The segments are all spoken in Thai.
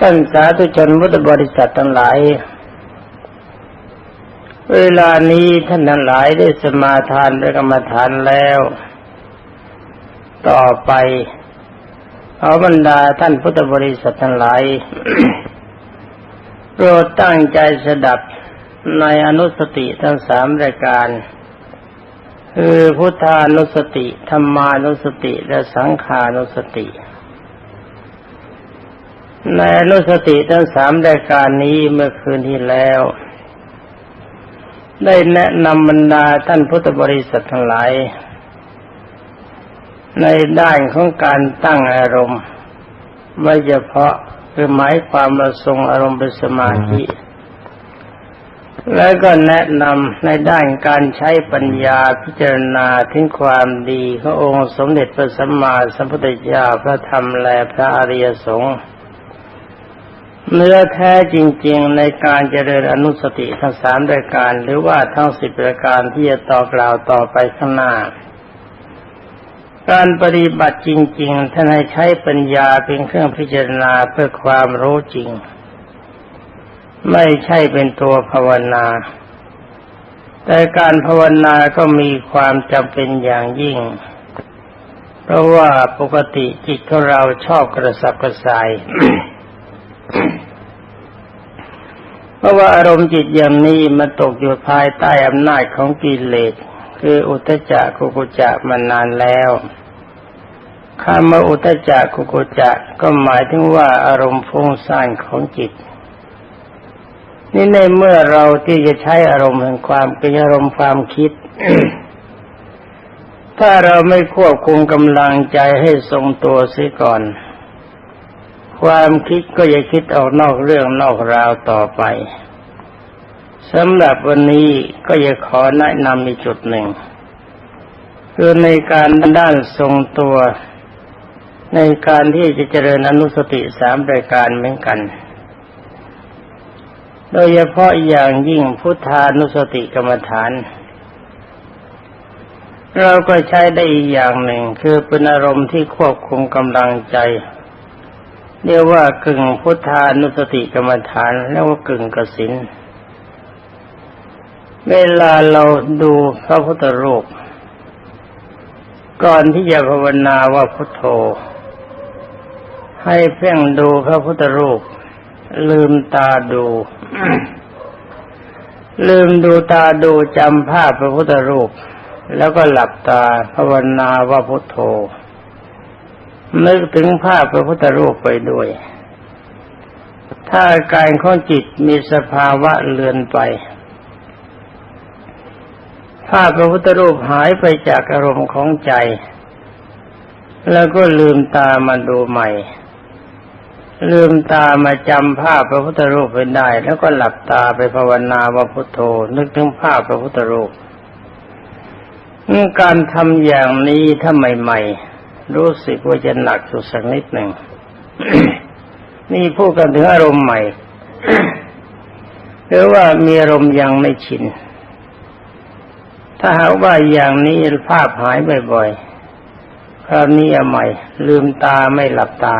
ท่านสาธุชนพุทธบริษัททั้งหลาย เวลานี้ท่านทั้งหลายได้สมาทานและกรรมฐานแล้ว ต่อไปเอาบรรดาท่านพุทธบริษัททั้งหลายโปรดตั้งใจสดับในอนุสติทั้งสามรายการ คือพุทธานุสติธรรมานุสติและสังขานุสติ ในอนุสติทั้งสามรายการนี้เมื่อคืนที่แล้ว ได้แนะนำบรรดาท่านพุทธบริษัททั้งหลาย ในด้านของการตั้งอารมณ์ ไม่เฉพาะคือหมายความประทรงอารมณ์เป็นสมาธิ แล้วก็แนะนำในด้านการใช้ปัญญาพิจารณาถึงความดีขององค์สมเด็จพระสัมมาสัมพุทธเจ้าพระธรรมและพระอริยสงฆ์ เนื้อแท้จริง ๆ ในการเจริญอนุสติทั้งสามรายการ หรือว่าทั้งสิบรายการที่จะต่อกล่าวต่อไปข้างหน้า การปฏิบัติจริง ๆ ท่านให้ใช้ปัญญาเป็นเครื่องพิจารณาเพื่อความรู้จริง ไม่ใช่เป็นตัวภาวนา แต่การภาวนาก็มีความจำเป็นอย่างยิ่ง เพราะว่าปกติจิตของเราชอบกระสับกระส่าย ราะว่าอารมณ์จิตอย่างนี้มันตกอยู่ภายใต้อำนาจของกิเลสคืออุตจักกุกุจักมานานแล้วคำว่าอุตจักกุกุจักก็หมายถึงว่าอารมณ์ฟุ้งซ่านของจิต นี่ในเมื่อเราที่จะใช้อารมณ์แห่งความเป็นอารมณ์ความคิด ถ้าเราไม่ควบคุมกำลังใจให้ทรงตัวเสียก่อน ความคิดก็จะคิดออกนอกเรื่องนอกราวต่อไปสำหรับวันนี้ก็จะขอแนะนำอีกจุดหนึ่ง คือในการด้านทรงตัว ในการที่จะเจริญอนุสติสามรายการเหมือนกัน โดยเฉพาะอย่างยิ่งพุทธานุสติกรรมฐาน เราก็ใช้ได้อีกอย่างหนึ่งคือเป็นอารมณ์ที่ควบคุมกำลังใจ เรียกว่ากึ่งพุทธานุสติกรรมฐานแล้วว่ากึ่งกสินเวลาเราดูพระพุทธรูป ก่อนที่จะภาวนาว่าพุทโธ ให้เพ่งดูพระพุทธรูป ลืมตาดู ลืมดูตาดูจำภาพพระพุทธรูป แล้วก็หลับตาภาวนาว่าพุทโธ นึกถึงภาพพระพุทธรูปไปด้วย ถ้าการของจิตมีสภาวะเลือนไป ภาพพระพุทธรูปหายไปจากอารมณ์ของใจ แล้วก็ลืมตามาดูใหม่ ลืมตามาจำภาพพระพุทธรูปไปได้ แล้วก็หลับตาไปภาวนาว่าพุทโธ นึกถึงภาพพระพุทธรูปการทำอย่างนี้ถ้าใหม่ๆ รู้สึกว่าจะหนักสุดสักนิดหนึ่งนี่พูดกันถึงอารมณ์ใหม่หรือว่ามีอารมณ์ยังไม่ชิน ถ้าหากว่าอย่างนี้ภาพหายบ่อยๆคราวนี้ใหม่ ลืมตาไม่หลับตา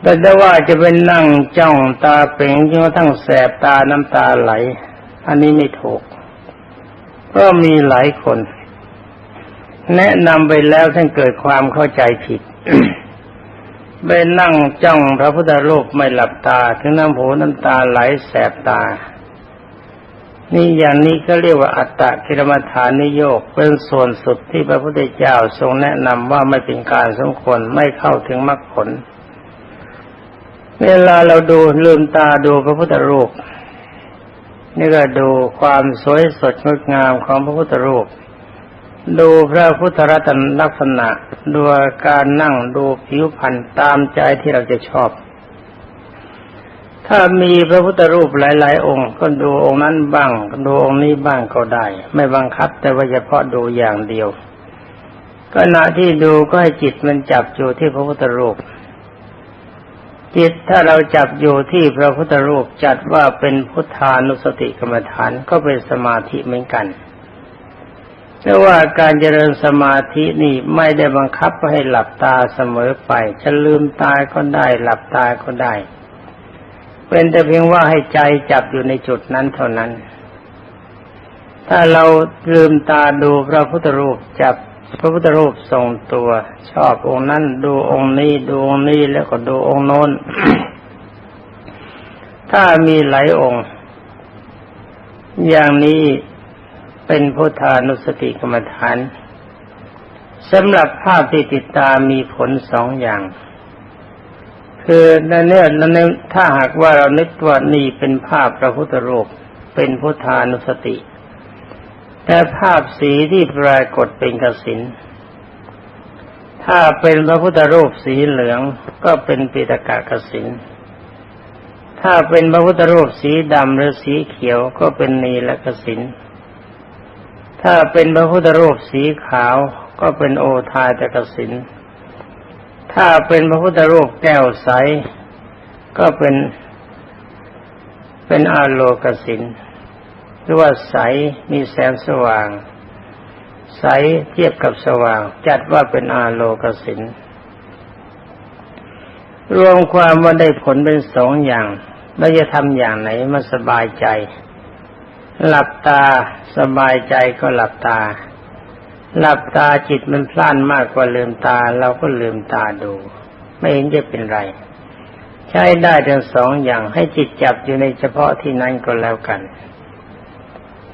แต่ถ้าว่าจะเป็นนั่งจ้องตาเป่งจนกระทั่งแสบตาน้ำตาไหล อันนี้ไม่ถูก ก็มีหลายคน แนะนำไปแล้วท่านเกิดความเข้าใจผิดไปนั่งจ้องพระพุทธรูปไม่หลับตา ถึงน้ำหูน้ำตาไหลแสบตา นี่อย่างนี้ก็เรียกว่าอัตตะกิรมฐานนิโยกเป็นส่วนสุดที่พระพุทธเจ้าทรงแนะนำว่าไม่เป็นการสมควรไม่เข้าถึงมรรคผล เวลาเราดูลืมตาดูพระพุทธรูปนี่ก็ดูความสวยสดงดงามของพระพุทธรูป ดูพระพุทธรัตนลักษณะ ดูการนั่งดูผิวพรรณตามใจที่เราจะชอบ ถ้ามีพระพุทธรูปหลาย ๆ องค์ ก็ดูองค์นั้นบ้าง ดูองค์นี้บ้างก็ได้ ไม่บังคับ แต่ว่าเฉพาะดูอย่างเดียวขณะที่ดูก็ให้จิตมันจับอยู่ที่พระพุทธรูป จิตถ้าเราจับอยู่ที่พระพุทธรูปจัดว่าเป็นพุทธานุสติกรรมฐานก็เป็นสมาธิเหมือนกัน แต่ว่าการเจริญสมาธินี่ไม่ได้บังคับให้หลับตาเสมอไป จะลืมตาก็ได้หลับตาก็ได้ เป็นแต่เพียงว่าให้ใจจับอยู่ในจุดนั้นเท่านั้น ถ้าเราลืมตาดูพระพุทธรูปจับพระพุทธรูปทรงตัว ชอบองค์นั้นดูองค์นี้ดูองค์นี้แล้วก็ดูองค์โน้น ถ้ามีหลายองค์ อย่างนี้ เป็นพุทธานุสติกรรมฐานสำหรับภาพที่ติดตามมีผลสองอย่าง คือในเนื้อในถ้าหากว่าเรานึกว่านี่เป็นภาพพระพุทธรูปเป็นพุทธานุสติ แต่ภาพสีที่ปรากฏเป็นกสินถ้าเป็นพระพุทธรูปสีเหลืองก็เป็นปิตกะกสินถ้าเป็นพระพุทธรูปสีดำหรือสีเขียวก็เป็นนีและกสิน ถ้าเป็นพระพุทธรูปสีขาวก็เป็นโอทายตกสิน ถ้าเป็นพระพุทธรูปแก้วใส ก็เป็น เป็นอาโลกสินหรือว่าใสมีแสงสว่าง ใสเทียบกับสว่าง จัดว่าเป็นอาโลกสินรวมความว่าได้ผลเป็นสองอย่างเราจะทำอย่างไหนมาสบายใจ หลับตาสบายใจก็หลับตา หลับตาจิตมันพล่านมากกว่าลืมตา เราก็ลืมตาดู ไม่เห็นจะเป็นไร ใช้ได้ทั้งสองอย่างให้จิตจับอยู่ในเฉพาะที่นั้นก็แล้วกัน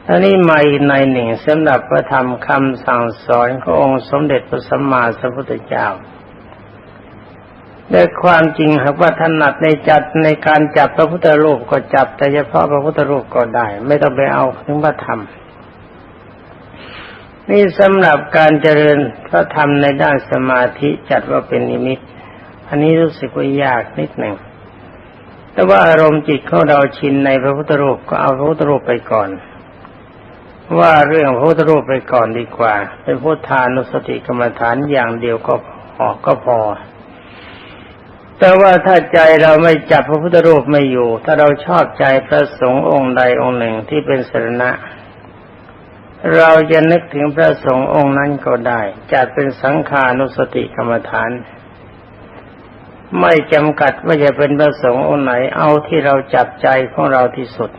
อันนี้มาอีกในหนึ่งสำหรับพระธรรมคำสั่งสอนขององค์สมเด็จพระสัมมาสัมพุทธเจ้า แต่ความจริงหากว่าถนัดในจัดในการจับพระพุทธรูปก็จับ แต่เฉพาะพระพุทธรูปก็ได้ ไม่ต้องไปเอาถึงพระธรรม นี่สำหรับการเจริญพระธรรมในด้านสมาธิจัดว่าเป็นนิมิต อันนี้รู้สึกว่ายากนิดหนึ่งแต่ว่าอารมณ์จิตของเราชินในพระพุทธรูปก็เอาพระพุทธรูปไปก่อน ว่าเรื่องพระพุทธรูปไปก่อนดีกว่า เป็นพุทธานุสติกรรมฐานอย่างเดียวก็พอก็พอ แต่ว่าถ้าใจเราไม่จับพระพุทธรูปไม่อยู่ ถ้าเราชอบใจพระสงฆ์องค์ใดองค์หนึ่งที่เป็นสรณะ เราจะนึกถึงพระสงฆ์องค์นั้นก็ได้จัดเป็นสังขานุสติกรรมฐาน ไม่จำกัดว่าจะเป็นพระสงฆ์องค์ไหนเอาที่เราจับใจของเราที่สุด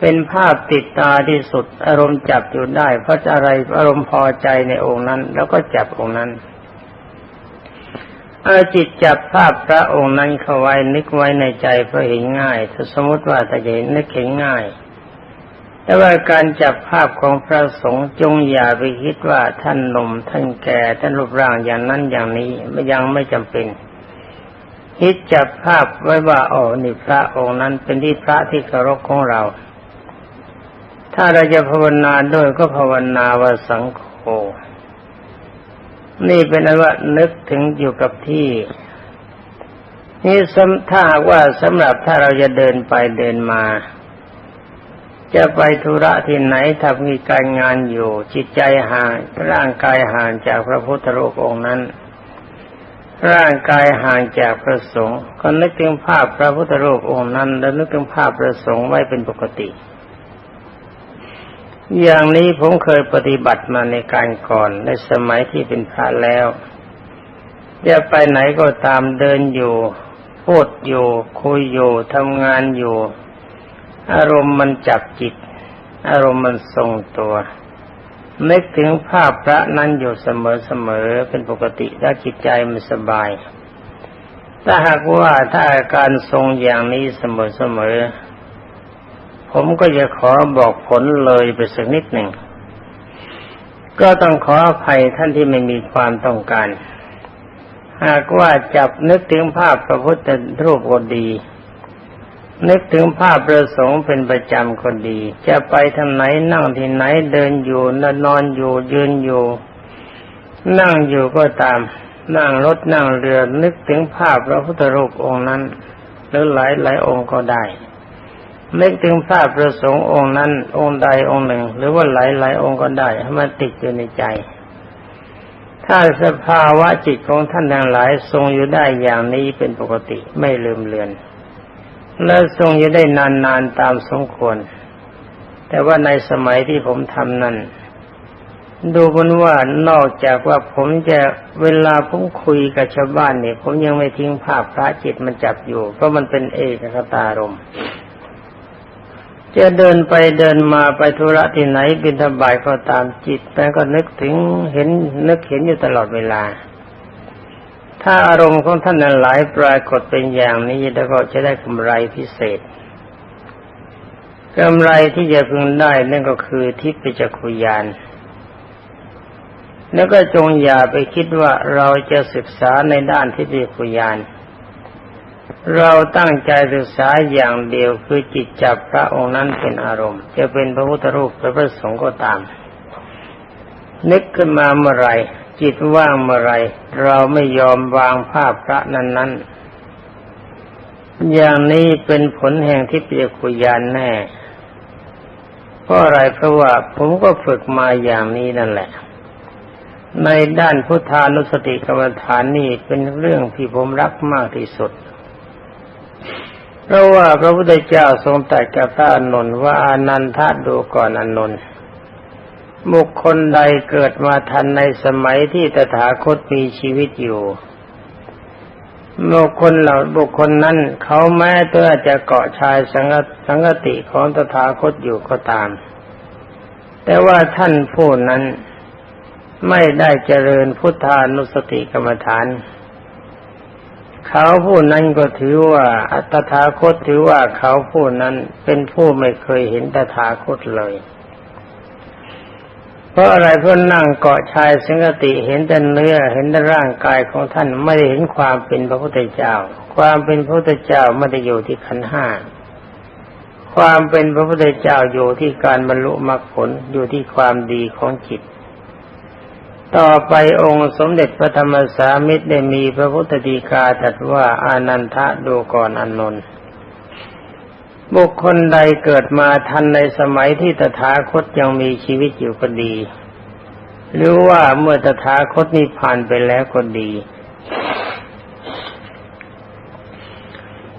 เป็นภาพติดตาที่สุด อารมณ์จับอยู่ได้ เพราะอะไรอารมณ์พอใจในองค์นั้น แล้วก็จับองค์นั้น เอาจิตจับภาพพระองค์นั้นเข้าไว้นึกไว้ในใจเพราะเห็นง่าย ถ้าสมมติว่าถ้าเห็นนึกเห็นง่าย แต่ว่าการจับภาพของพระสงฆ์จงอย่าไปคิดว่าท่านหนุ่มท่านแก่ท่านรูปร่างอย่างนั้นอย่างนี้ไม่ยังไม่จำเป็นคิดจับภาพไว้ว่าอ๋อนี่พระองค์นั้นเป็นที่พระที่เคารพของเรา ถ้าเราจะภาวนาด้วยก็ภาวนาว่าสังโฆ นี่เป็นอันว่านึกถึงอยู่กับที่ นี่ถ้าหาว่าสำหรับถ้าเราจะเดินไปเดินมา จะไปธุระที่ไหนถ้ามีการงานอยู่ จิตใจห่างร่างกายห่างจากพระพุทธรูปองค์นั้น ร่างกายห่างจากพระสงฆ์ก็นึกถึงภาพพระพุทธรูปองค์นั้น แล้วนึกถึงภาพพระสงฆ์ไว้เป็นปกติ อย่างนี้ผมเคยปฏิบัติมาในการก่อนในสมัยที่เป็นพระแล้วจะไปไหนก็ตามเดินอยู่พูดอยู่ คุยอยู่ทำงานอยู่ อารมณ์มันจับจิต อารมณ์มันทรงตัวนึกถึงภาพพระนั้นอยู่เสมอๆเป็นปกติและจิตใจมันสบาย ถ้าหากว่าถ้าอาการทรงอย่างนี้เสมอๆ ผมก็จะขอบอกผลเลยไปสักนิดหนึ่ง ก็ต้องขออภัยท่านที่ไม่มีความต้องการ หากว่าจับนึกถึงภาพพระพุทธรูปก็ดี นึกถึงภาพประสงค์เป็นประจำก็ดี จะไปทางไหนนั่งที่ไหนเดินอยู่นอนอยู่ยืนอยู่ นั่งอยู่ก็ตาม นั่งรถนั่งเรือนึกถึงภาพพระพุทธรูปองค์นั้น หรือหลายหลายองค์ก็ได้ นึกถึงภาพประสงค์องค์นั้น องค์ใดองค์หนึ่ง หรือว่าหลายหลายองค์ก็ได้ให้มันติดอยู่ในใจ ถ้าสภาวะจิตของท่านทั้งหลาย ทรงอยู่ได้อย่างนี้เป็นปกติไม่ลืมเลือน และทรงอยู่ได้นานๆตามสมควร แต่ว่าในสมัยที่ผมทำนั้นดูมันว่านอกจากว่าผมจะเวลาผมคุยกับชาวบ้านเนี่ย ผมยังไม่ทิ้งภาพพระจิตมันจับอยู่ เพราะมันเป็นเอกคตารมณ์ จะเดินไปเดินมาไปธุระที่ไหนบินทบายก็ตามจิตแต่ก็นึกถึงเห็นนึกเห็นอยู่ตลอดเวลา ถ้าอารมณ์ของท่านนั้นหลายปรากฏเป็นอย่างนี้แล้วก็จะได้กำไรพิเศษกำไรที่จะพึงได้นั่นก็คือทิพยจักขุยาน แล้วก็จงอย่าไปคิดว่าเราจะศึกษาในด้านทิพยจักขุยาน เราตั้งใจศึกษาอย่างเดียวคือจิตจับพระองค์นั้นเป็นอารมณ์ จะเป็นพระพุทธรูปหรือพระสงฆ์ก็ตาม นึกขึ้นมาเมื่อไรจิตว่างเมื่อไรเราไม่ยอมวางภาพพระนั้นนั้นอย่างนี้เป็นผลแห่งทิพยคุยานแน่เพราะอะไรเพราะว่าผมก็ฝึกมาอย่างนี้นั่นแหละ ในด้านพุทธานุสติกรรมฐานนี่เป็นเรื่องที่ผมรักมากที่สุด เพราะว่าพระพุทธเจ้าทรงตรัสกับพระอานนท์ว่าอานันทาดูก่อนอานนท์บุคคลใดเกิดมาทันในสมัยที่ตถาคตมีชีวิตอยู่บุคคลเหล่าบุคคลนั้นเขาแม้ตัวจะเกาะชายสังสังกติของตถาคตอยู่ก็ตาม แต่ว่าท่านผู้นั้นไม่ได้เจริญพุทธานุสติกรรมฐาน เขาผู้นั้นก็ถือว่า อัตถาคตถือว่าเขาผู้นั้นเป็นผู้ไม่เคยเห็นตถาคตเลย เพราะอะไรเพื่อนั่งเกาะชายสังกติเห็นแต่เนื้อเห็นแต่ร่างกายของท่านไม่ได้เห็นความเป็นพระพุทธเจ้า ความเป็นพระพุทธเจ้าไม่ได้อยู่ที่ขันห้าความเป็นพระพุทธเจ้าอยู่ที่การบรรลุมรรคผลอยู่ที่ความดีของจิต ต่อไปองค์สมเด็จพระธรรมสามิตรได้มีพระพุทธดีกาตรัสว่าอานันทะดูก่อนอนนท์บุคคลใดเกิดมาทันในสมัยที่ตถาคตยังมีชีวิตอยู่ก็ดี หรือว่าเมื่อตถาคตนิพพานไปแล้วก็ดี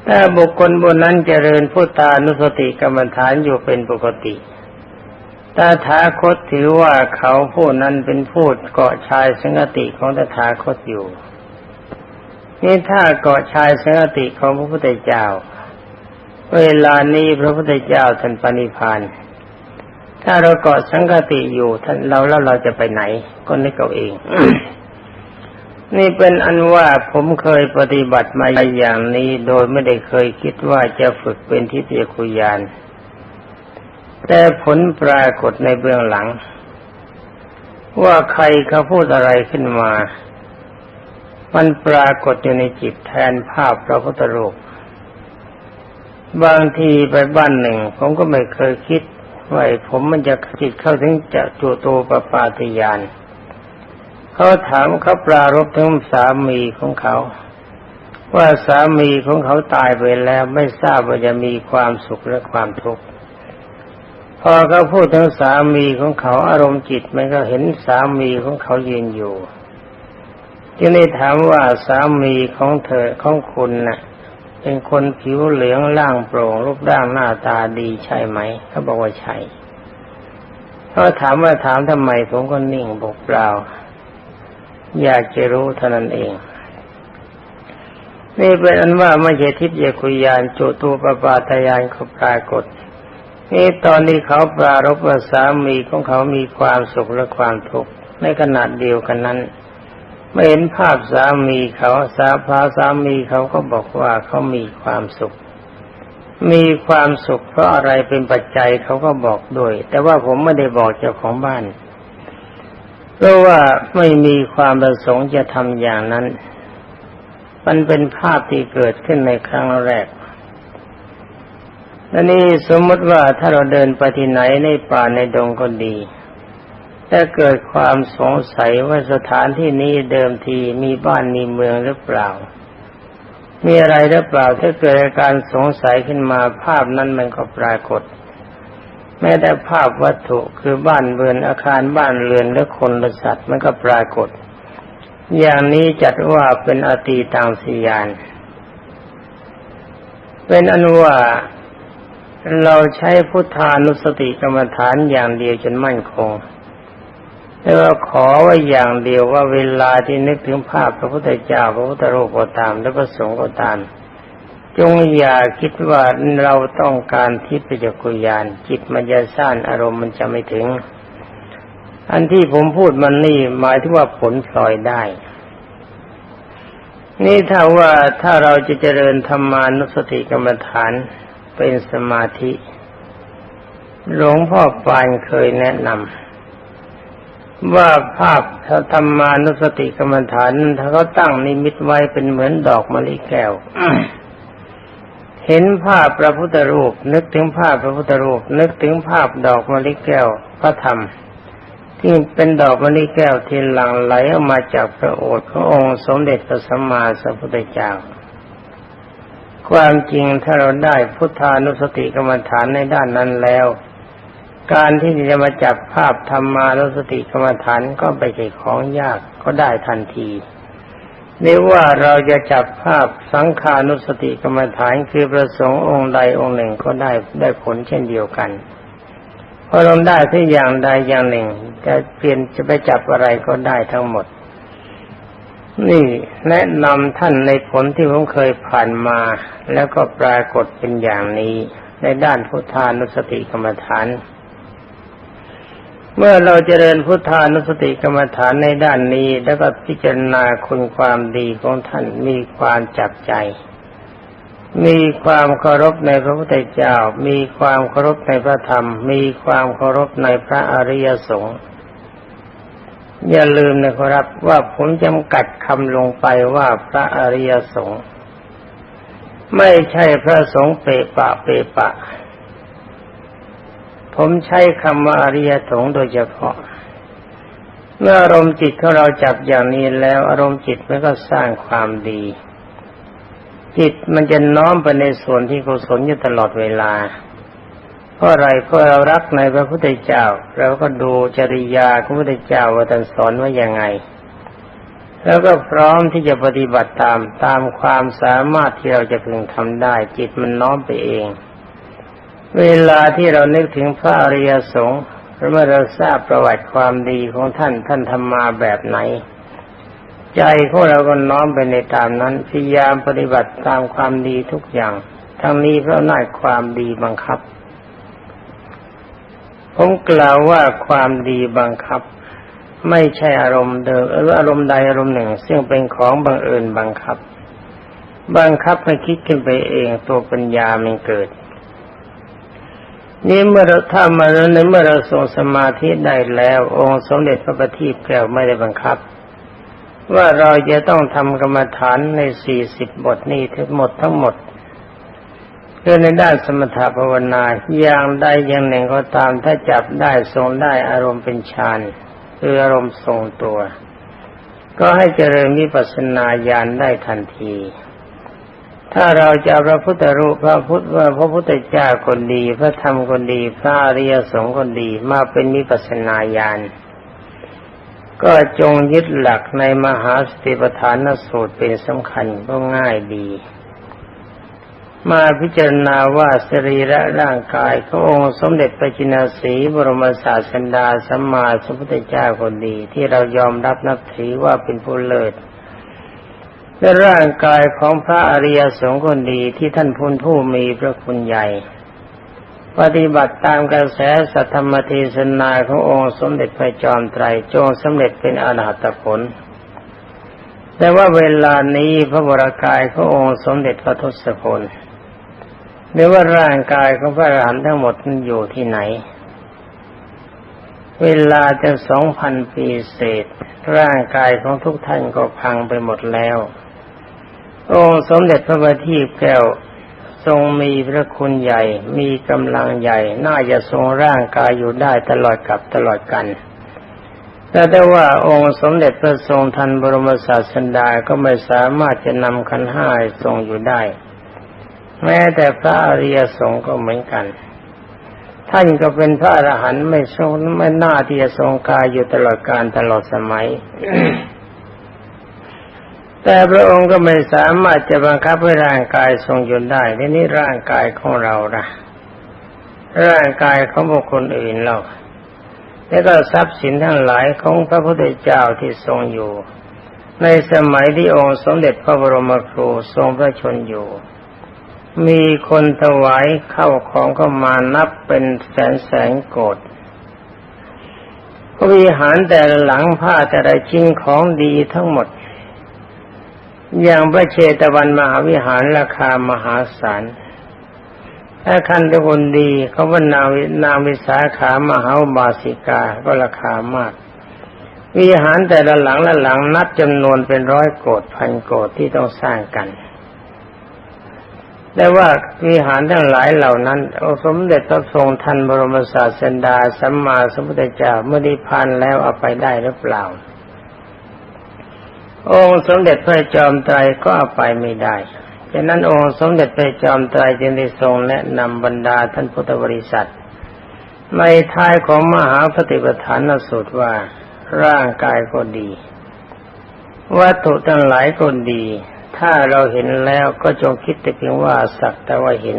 แต่บุคคลบนนั้นเจริญพุทธานุสติกรรมฐานอยู่เป็นปกติ ตาถาคตถือว่าเขาผู้นั้นเป็นผู้เกาะชายสังติของตถาคตอยู่ นี่ถ้าเกาะชายสังติของพระพุทธเจ้า เวลานี้พระพุทธเจ้าท่านปณิพานถ้าเราเกาะสังกติอยู่ท่านเราแล้วเราจะไปไหน ก็นึกเอาเอง นี่เป็นอันว่าผมเคยปฏิบัติมาอย่างนี้ โดยไม่ได้เคยคิดว่าจะฝึกเป็นทิฏฐิคุยาน แต่ผลปรากฏในเบื้องหลัง ว่าใครเขาพูดอะไรขึ้นมา มันปรากฏอยู่ในจิตแทนภาพพระพุทธรูปบางทีไปบ้านหนึ่ง ผมก็ไม่เคยคิดว่าผมมันจะจิตเข้าถึงจะจุโตปปาติยานเขาถามเขาปรารบถึงสามีของเขา ว่าสามีของเขาตายไปแล้วไม่ทราบว่าจะมีความสุขหรือความทุกข์ พอเขาพูดถึงสามีของเขาอารมณ์จิตมันก็เห็นสามีของเขายืนอยู่จึงได้ถามว่าสามีของเธอของคุณนะ่ะ เป็นคนผิวเหลืองร่างโปร่งรูปร่างหน้าตาดีใช่ไหมเขาบอกว่าใช่เขาถามว่าถามทำไมผมก็นิ่งบอกเปล่า อยากจะรู้เท่านั้นเอง นี่เป็นอันว่าไม่ใช่ทิพย์ยคุยานจุตูปปาตยานเขาปรากฏ นี่ตอนนี้เขาปรารบว่าสามีของเขามีความสุขและความทุกข์ในขนาดเดียวกันนั้นไม่เห็นภาพสามีเขาสาพาสามีเขาก็บอกว่าเขามีความสุข มีความสุขเพราะอะไรเป็นปัจจัยเขาก็บอกด้วย แต่ว่าผมไม่ได้บอกเจ้าของบ้าน เพราะว่าไม่มีความประสงค์จะทำอย่างนั้น มันเป็นภาพที่เกิดขึ้นในครั้งแรก และนี่สมมติว่าถ้าเราเดินไปที่ไหนในป่าในดงก็ดีถ้าเกิดความสงสัยว่าสถานที่นี้เดิมทีมีบ้านมีเมืองหรือเปล่า มีอะไรหรือเปล่าถ้าเกิดการสงสัยขึ้นมาภาพนั้นมันก็ปรากฏ แม้แต่ภาพวัตถุคือบ้านเรือนอาคารบ้านเรือนและคนและสัตว์มันก็ปรากฏ อย่างนี้จัดว่าเป็นอตีตังสียาน เป็นอนุว่า เราใช้พุทธานุสติกรรมฐานอย่างเดียวจนมั่นคงแต่ว่าขอไว้อย่างเดียวว่าเวลาที่นึกถึงภาพพระพุทธเจ้าพระพุทธรูปก็ตาม และพระสงฆ์ก็ตาม จงอย่าคิดว่าเราต้องการทิพยกุยาน จิตมันจะสร้างอารมณ์มันจะไม่ถึง อันที่ผมพูดมันนี่หมายถึงว่าผลพลอยได้ นี่ถ้าว่าถ้าเราจะเจริญธรรมานุสติกรรมฐาน เป็นสมาธิ หลวงพ่อปานเคยแนะนำว่าภาพธรรมานุสติกรรมฐานถ้าเขาตั้งนิมิตไว้เป็นเหมือนดอกมะลิแก้วเห็นภาพพระพุทธรูป นึกถึงภาพพระพุทธรูป นึกถึงภาพดอกมะลิแก้วพระธรรม ที่เป็นดอกมะลิแก้วที่หลั่งไหลออกมาจากพระโอษฐ์ขององค์สมเด็จพระสัมมาสัมพุทธเจ้า ความจริงถ้าเราได้พุทธานุสติกรรมฐานในด้านนั้นแล้ว การที่จะมาจับภาพธรรมานุสติกรรมฐานก็ไปใช่ของยากก็ได้ทันทีไม่ว่าเราจะจับภาพสังขานุสติกรรมฐานคือประสงค์องค์ใดองค์หนึ่งก็ได้ได้ผลเช่นเดียวกันพอเราได้ที่อย่างใดอย่างหนึ่ง จะเปลี่ยนจะไปจับอะไรก็ได้ทั้งหมด นี่แนะนำท่านในผลที่ผมเคยผ่านมา แล้วก็ปรากฏเป็นอย่างนี้ในด้านพุทธานุสติกรรมฐาน เมื่อเราจเจริญพุทธานุสติกรรมฐานในด้านนี้ แล้วก็พิจารณาคุณความดีของท่านมีความจับใจ มีความเคารพในพระพุทธเจ้า มีความเคารพในพระธรรม มีความเคารพในพระอริยสงฆ์ อย่าลืมนะครับว่าผมจำกัดคำลงไปว่าพระอริยสงฆ์ไม่ใช่พระสงฆ์เปปะเปปะ ผมใช้คำว่าอริยสงฆ์โดยเฉพาะ เมื่ออารมณ์จิตของเราจับอย่างนี้แล้ว อารมณ์จิตมันก็สร้างความดี จิตมันจะน้อมไปในส่วนที่กุศลอยู่ตลอดเวลา เพราะอะไรเพราะเรารักในพระพุทธเจ้า เราก็ดูจริยาของพระพุทธเจ้าว่าท่านสอนว่ายังไง แล้วก็พร้อมที่จะปฏิบัติตามตามความสามารถที่เราจะพึงทำได้ จิตมันน้อมไปเอง เวลาที่เรานึกถึงพระอริยสงฆ์เมื่อเราทราบประวัติความดีของท่านท่านทำมาแบบไหน ใจของเราก็น้อมไปในตามนั้นพยายามปฏิบัติตามความดีทุกอย่าง ทั้งนี้เพราะน่ายความดีบังคับ ผมกล่าวว่าความดีบังคับ ไม่ใช่อารมณ์เดิมหรืออารมณ์ใดอารมณ์หนึ่ง ซึ่งเป็นของบังเอิญบังคับ บังคับให้คิดขึ้นไปเองตัวปัญญามันเกิดนี่เมื่อเราทำมาแล้วในเมื่อเราทรงสมาธิได้แล้ว องค์สมเด็จพระบัณฑิตแก้วไม่ได้บังคับ ว่าเราจะต้องทำกรรมฐานในสี่สิบบทนี้ทั้งหมดทั้งหมด เพื่อในด้านสมถภาวนาอย่างใดอย่างหนึ่งก็ตามถ้าจับได้ทรงได้อารมณ์เป็นฌานคืออารมณ์ทรงตัว ก็ให้เจริญวิปัสสนาญาณได้ทันที ถ้าเราจะพระพุทธรูปพระพุทธว่าพระพุทธเจ้าคนดี พระธรรมคนดี พระอริยสงฆ์คนดีมาเป็นมิปัสนาญาณก็จงยึดหลักในมหาสติปัฏฐานสูตรเป็นสำคัญก็ง่ายดี มาพิจารณาว่าสรีระร่างกายขององค์สมเด็จพระจินาสีบรมศาสดาสัมมาสัมพุทธเจ้าคนดี ที่เรายอมรับนับถือว่าเป็นผู้เลิศและร่างกายของพระอริยสงฆ์คนดีที่ท่านพุนผู้มีพระคุณใหญ่ ปฏิบัติตามกระแสสัทธรรมเทศนาขององค์สมเด็จพระจอมไตรจงสำเร็จเป็นอรหัตผลแต่ว่าเวลานี้พระวรากายขององค์สมเด็จพระทศพล หรือว่าร่างกายของพระอรหันต์ทั้งหมดนั้นอยู่ที่ไหน เวลาจะสองพันปีเศษ ร่างกายของทุกท่านก็พังไปหมดแล้ว องค์สมเด็จพระบัณฑิตแก้วทรงมีพระคุณใหญ่ มีกำลังใหญ่ น่าจะทรงร่างกายอยู่ได้ตลอดกับตลอดกันแต่ได้ว่าองค์สมเด็จพระทรงทันบรมศาสดาก็ไม่สามารถจะนำขันห้าทรงอยู่ได้ แม้แต่พระอริยสงฆ์ก็เหมือนกัน ท่านก็เป็นพระอรหันต์ไม่ทรงไม่น่าที่จะทรงกายอยู่ตลอดการตลอดสมัย แต่พระองค์ก็ไม่สามารถจะบังคับให้ร่างกายทรงอยู่ได้ทีนี้ร่างกายของเราละร่างกายของบุคคลอื่นเราแล้วก็ทรัพย์สินทั้งหลายของพระพุทธเจ้าที่ทรงอยู่ ในสมัยที่องค์สมเด็จพระบรมครูทรงพระชนอยู่ มีคนถวายเข้าของก็มานับเป็นแสนแสนโกดวิหารแต่ละหลังผ้าแต่ละชิ้นของดีทั้งหมด อย่างพระเชตวันมหาวิหารราคามหาศาลถ้าคันทุคนดีเขาว่านางนาวิสาขามหาบาสิกาก็ราคามาก วิหารแต่ละหลังละหลังนับจำนวนเป็นร้อยโกดพันโกดที่ต้องสร้างกัน แต่ว่าวิหารทั้งหลายเหล่านั้นองสมเด็จพระทรงทันบรมศาสดาสัมมาสัมพุทธเจ้าเมื่อได้พันแล้วเอาไปได้หรือเปล่า องค์สมเด็จพระจอมไตรก็เอาไปไม่ได้ฉะนั้นองค์สมเด็จพระจอมไตรจึงได้ทรงแนะนำบรรดาท่านพุทธบริษัท ในท้ายของมหาปฏิปทานสูตรว่าร่างกายก็ดี วัตถุทั้งหลายก็ดี ถ้าเราเห็นแล้วก็จงคิดแต่เพียงว่าสักแต่ว่าเห็น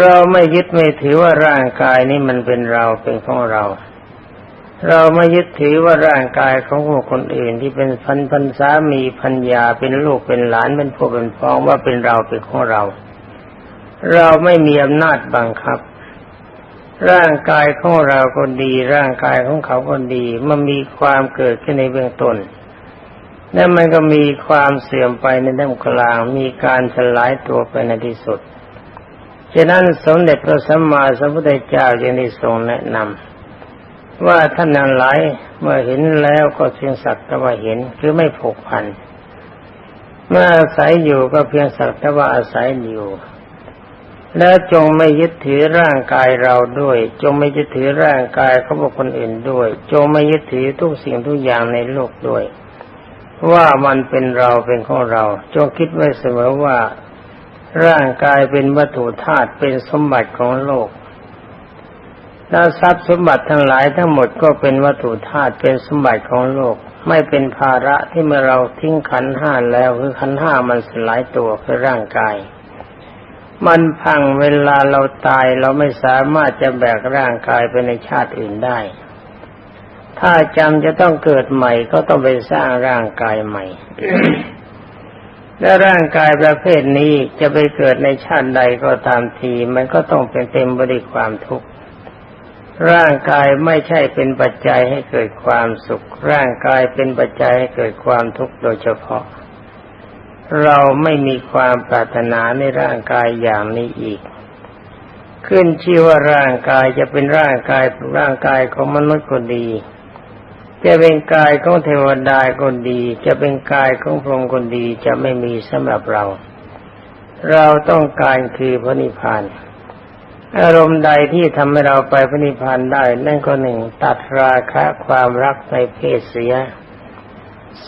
เราไม่ยึดไม่ถือว่าร่างกายนี้มันเป็นเราเป็นของเรา เราไม่ยึดถือว่าร่างกายของคนอื่นที่เป็นพันพันสามีพันยาเป็นลูกเป็นหลานเป็นพ่อเป็นพ้องว่าเป็นเราเป็นของเรา เราไม่มีอำนาจบังคับ ร่างกายของเราก็ดี ร่างกายของเขาก็ดี มันมีความเกิดขึ้นในเบื้องต้น แล้วมันก็มีความเสื่อมไปในท่ามกลาง มีการสลายตัวไปในที่สุดฉะนั้นสมเด็จพระสัมมาสัมพุทธเจ้าจึงได้ทรงแนะนำว่าท่านนั้นหลายเมื่อเห็นแล้วก็เพียงสักแต่ว่าเห็นคือไม่ผูกพัน เมื่ออาศัยอยู่ก็เพียงสักแต่ว่าอาศัยอยู่ แล้วจงไม่ยึดถือร่างกายเราด้วย จงไม่ยึดถือร่างกายเขาบอกคนอื่นด้วย จงไม่ยึดถือทุกสิ่งทุกอย่างในโลกด้วย ว่ามันเป็นเราเป็นของเรา จงคิดไว้เสมอว่าร่างกายเป็นวัตถุธาตุเป็นสมบัติของโลกแล้วทรัพย์สมบัติทั้งหลายทั้งหมดก็เป็นวัตถุธาตุเป็นสมบัติของโลก ไม่เป็นภาระที่เมื่อเราทิ้งขันห้าแล้วคือขันห้ามันสลายตัวคือร่างกาย มันพังเวลาเราตายเราไม่สามารถจะแบกร่างกายไปในชาติอื่นได้ ถ้าจำจะต้องเกิดใหม่ก็ต้องไปสร้างร่างกายใหม่ และร่างกายประเภทนี้จะไปเกิดในชาติใดก็ตามที มันก็ต้องเป็นเต็มไปด้วยความทุกข์ ร่างกายไม่ใช่เป็นปัจจัยให้เกิดความสุข ร่างกายเป็นปัจจัยให้เกิดความทุกข์โดยเฉพาะ เราไม่มีความปรารถนาในร่างกายอย่างนี้อีกขึ้นชื่อว่าร่างกายจะเป็นร่างกายร่างกายของมนุษย์ก็ดี จะเป็นกายของเทวดาก็ดี จะเป็นกายของพรหมก็ดีจะไม่มีสำหรับเรา เราต้องการคือพระนิพพานอารมณ์ใดที่ทำให้เราไปพระนิพพานได้ นั่นก็หนึ่งตัดราคะความรักในเพศเสีย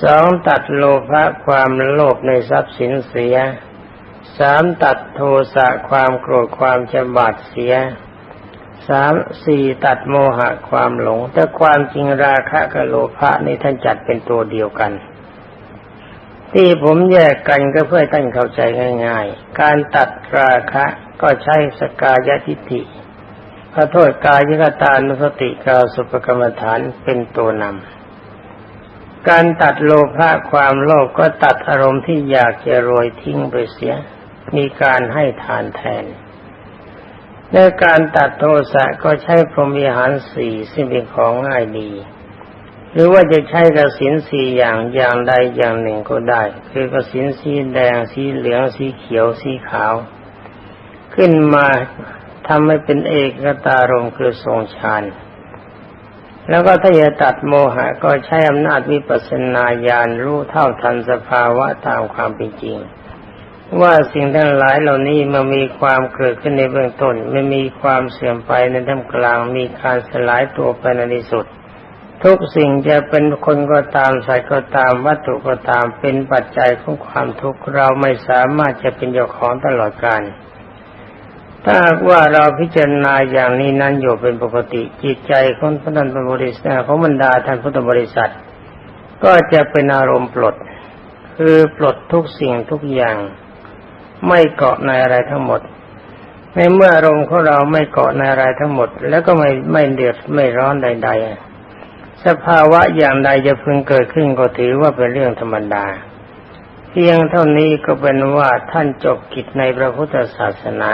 สองตัดโลภะความโลภในทรัพย์สินเสียสามตัดโทสะความโกรธความจำบาดเสีย สามสี่ตัดโมหะความหลง แต่ความจริงราคะกับโลภะนี่ท่านจัดเป็นตัวเดียวกัน ที่ผมแยกกันก็เพื่อท่านเข้าใจง่าย ๆ การตัดราคะก็ใช้สกายทิฏฐิขอโทษกายกตานุสติกาสุปกรรมฐานเป็นตัวนำการตัดโลภะความโลภก็ตัดอารมณ์ที่อยากจะรวยทิ้งไปเสีย มีการให้ทานแทน ในการตัดโทสะก็ใช้พรหมีหารสี่ซึ่งเป็นของง่ายดี หรือว่าจะใช้กระสินสี่อย่างอย่างใดอย่างหนึ่งก็ได้ คือกระสินสีแดงสีเหลืองสีเขียวสีขาว ขึ้นมาทำให้เป็นเอกตารมคือทรงฌานแล้วก็ถ้าจะตัดโมหะก็ใช้อำนาจวิปัสสนาญาณรู้เท่าทันสภาวะตามความเป็นจริง ว่าสิ่งทั้งหลายเหล่านี้มันมีความเกิดขึ้นในเบื้องต้นไม่มีความเสื่อมไปในท่ามกลางมีการสลายตัวไปในที่สุด ทุกสิ่งจะเป็นคนก็ตามสัตว์ก็ตามวัตถุก็ตามเป็นปัจจัยของความทุกข์เราไม่สามารถจะเป็นเจ้าของตลอดกาลถ้าว่าเราพิจารณาอย่างนี้นั้นอยู่เป็นปกติจิตใจของพระนันบริษัทของบรรดาท่านพุทธบริษัท ก็จะเป็นอารมณ์ปลด คือปลดทุกสิ่งทุกอย่าง ไม่เกาะในอะไรทั้งหมด ในเมื่ออารมณ์ของเราไม่เกาะในอะไรทั้งหมด แล้วก็ไม่ไม่เดือดไม่ร้อนใด ๆ สภาวะอย่างใดจะพึงเกิดขึ้นก็ถือว่าเป็นเรื่องธรรมดา เพียงเท่านี้ก็เป็นว่าท่านจบกิจในพระพุทธศาสนา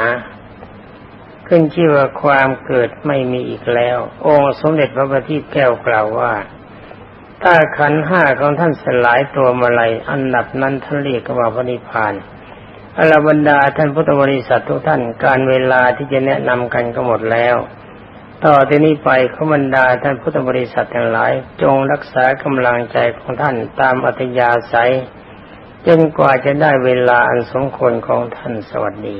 ขึ้นชื่อว่าความเกิดไม่มีอีกแล้ว องค์สมเด็จพระบัณฑิตแก้วกล่าวว่า ถ้าขันห้าของท่านสลายตัวมาลัยอันดับนั้นท่านเรียกว่าพระนิพพาน อรบรรดาท่านพุทธบริษัททุกท่านการเวลาที่จะแนะนำกันก็หมดแล้ว ต่อที่นี้ไปขบรรดาท่านพุทธบริษัททั้งหลาย จงรักษากำลังใจของท่านตามอัธยาศัยจนกว่าจะได้เวลาอันสมควรของท่านสวัสดี